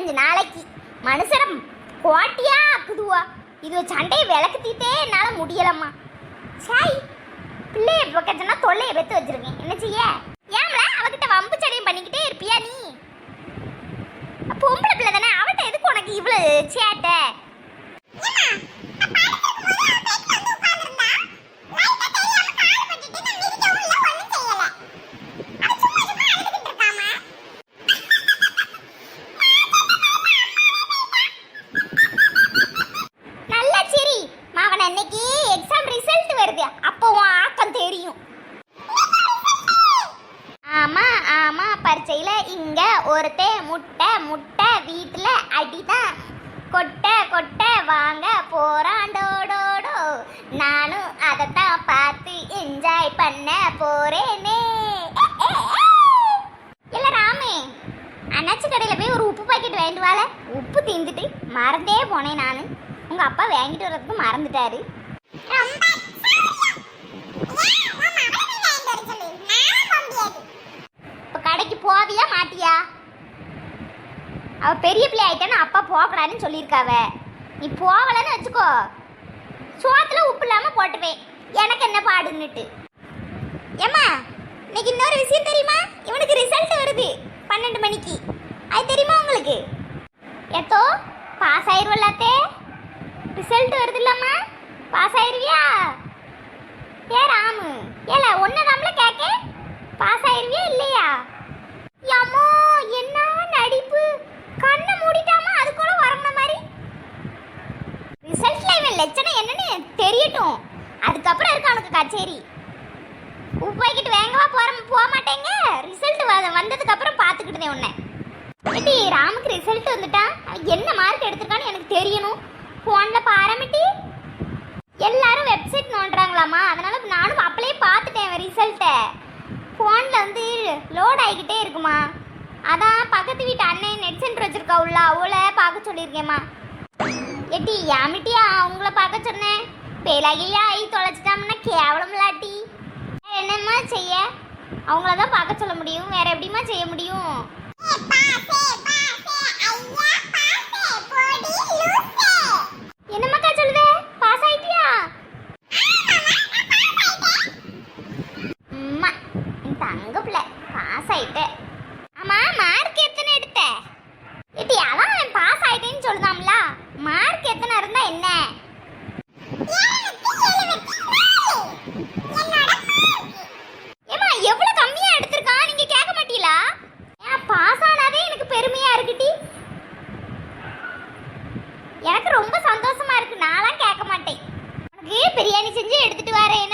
கொஞ்ச நாளைக்கு மனுஷரம் கோட்டியா ஆக்குதுவா இது சண்டையை விளக்குத்திட்டே என்னால் முடியலம்மா. சாய் பிள்ளைய பக்கத்துனா தொல்லையை பெற்று வச்சுருக்கேன். என்ன செய்ய? அன்னைக்கு எக்ஸாம் ரிசல்ட் வருது. அப்போ உன் ஆக்கம் தெரியும். ஆமா ஆமா பரீட்சையில இங்க ஒருத்தே முட்டை முட்டை வீட்டுல அடிதான். கொட்டை கொட்டை வாங்க போறாண்டோடோடோ நானும் அதைத்தான் பார்த்து என்ஜாய் பண்ண போறேனே. இல்ல ராமே அண்ணாச்சி கடையில் போய் ஒரு உப்பு பாக்கெட் வாங்கிட்டு வாழ உப்பு தீந்துட்டு மறந்தே போனேன் நான். உங்க அப்பா வாங்கிட்டு வர்றதுக்கு மறந்துட்டாரு. இப்போ கடைக்கு போவியா மாட்டியா? அவ பெரிய பிள்ளை ஆயிட்டான்னு அப்பா போகக்கூடாதுன்னு சொல்லியிருக்காவ. நீ போகலன்னு வச்சுக்கோ. சோத்துல உப்பு இல்லாம போட்டுவேன். எனக்கு என்ன பாடுன்னுட்டு. ஏம்மா இன்னைக்கு இன்னொரு விஷயம் தெரியுமா? இவனுக்கு ரிசல்ட் வருது பன்னெண்டு மணிக்கு. அது தெரியுமா உங்களுக்கு? ஏத்தோ பாஸ் ஆயிருவல்லாத்தே ரிசல்ட் வருது இல்லம்மா பாஸ் ஆயிருவியா? ஏ ராமு ஏல ஒன்னதாம்ல கேக்க? பாஸ் ஆயிருவியா இல்லையா? யமோ என்ன நடிப்பு? கண்ணை மூடிட்டாமா அதுக்குள்ள வரணும் மாதிரி. ரிசல்ட்ல இவன் லட்சணம் என்னன்னு தெரியட்டும். அதுக்கப்புறம் இருக்கு அவனுக்கு கச்சேரி. உப்பாய்க்கிட்டு வேங்கவா போற போக மாட்டேங்க. ரிசல்ட் வந்ததுக்கு அப்புறம் பார்த்துக்கிட்டதே உன்னை. ராமுக்கு ரிசல்ட் வந்துட்டான் என்ன மார்க் எடுத்திருக்கான்னு எனக்கு தெரியணும். ஃபோனில் பாரமிட்டி. எல்லாரும் வெப்சைட் நோண்டுறாங்களாமா அதனால நானும் அப்படியே பார்த்துட்டேன் ரிசல்ட்டை ஃபோனில் வந்து லோட் ஆகிக்கிட்டே இருக்குமா. அதான் பக்கத்து வீட்டு அண்ணன் நெட் சென்டர் வச்சுருக்கா உள்ள. அவளை பார்க்க சொல்லியிருக்கேம்மா. எட்டி யாமிட்டியா? அவங்கள பார்க்க சொன்னேன். பேலாகியா ஐ தொலைச்சிட்டாம்னா கேவலம் இல்லாட்டி. என்னம்மா செய்ய? அவங்கள தான் பார்க்க சொல்ல முடியும். வேற எப்படிம்மா செய்ய முடியும்? பாஸ் ஆயிட்டேன் ஆமா மார்க் எத்தனை எடுத்த? இப்படி அதான் அவன் பாஸ் ஆயிட்டேன்னு சொல்லுதாம்ல. மார்க் எத்தனை இருந்தா என்ன? ஏமா எவ்வளவு கம்மியா எடுத்திருக்கான் நீங்க கேட்க மாட்டீங்களா? ஏன் பாஸ் ஆனாதே எனக்கு பெருமையா இருக்குடி எனக்கு ரொம்ப சந்தோஷமா இருக்கு. நான்லாம் கேட்க மாட்டேன். உனக்கு பிரியாணி செஞ்சு எடுத்துட்டு வரேன்.